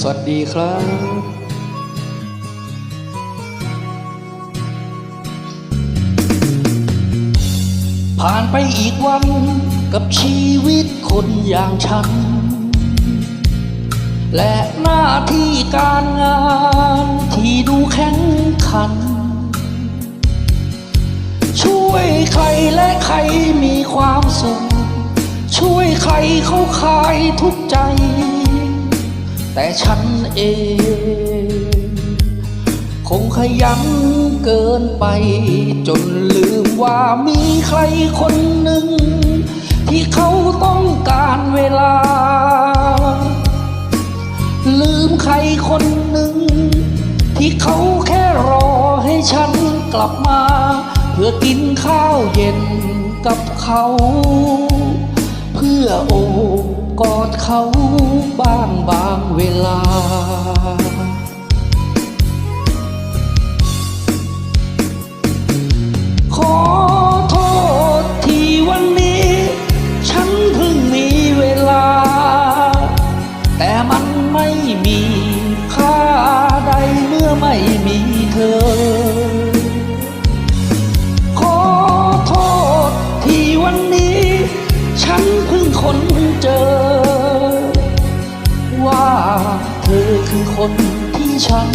สวัสดีครับผ่านไปอีกวันกับชีวิตคนอย่างฉัน และหน้าที่การงานที่ดูแข็งขัน ช่วยใครและใครมีความสุข ช่วยใครเขาคลายทุกใจ แต่ฉันเอง คงขยันเกินไป จนลืมว่ามีใครคนหนึ่ง ที่เขาต้องการเวลา ลืมใครคนหนึ่ง ที่เขาแค่รอให้ฉันกลับมา เพื่อกินข้าวเย็นกับเขา เพื่อโอ กอดเขาบ้างบางเวลา ค้นเจอ ว่าเธอคือคนที่ฉัน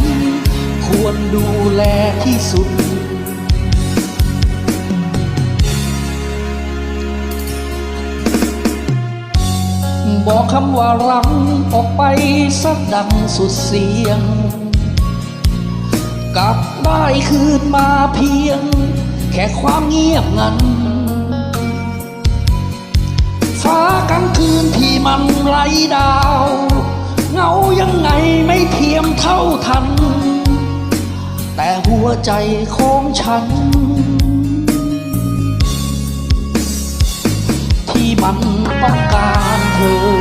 ควรดูแลที่สุด บอกคำว่ารังออกไปสักดังสุดเสียง กลับได้คืนมาเพียง แค่ความเงียบงัน ดาว เงายังไงไม่เทียมเท่าทัน แต่หัวใจของฉัน ที่มันต้องการเธอ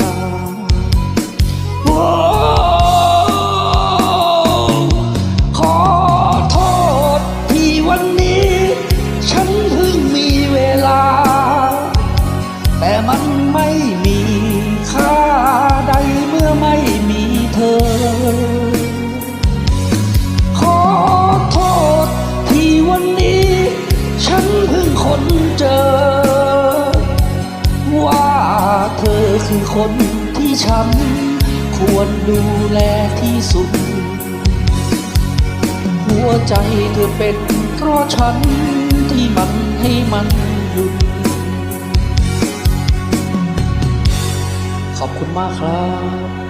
มันไม่มีค่าใดเมื่อไม่มีเธอ ขอโทษที่วันนี้ ฉันเพิ่งค้นเจอ ว่าเธอคือคนที่ฉัน ควรดูแลที่สุด หัวใจเธอเป็นเพราะฉันที่มันให้มันหยุด ขอบคุณมากครับ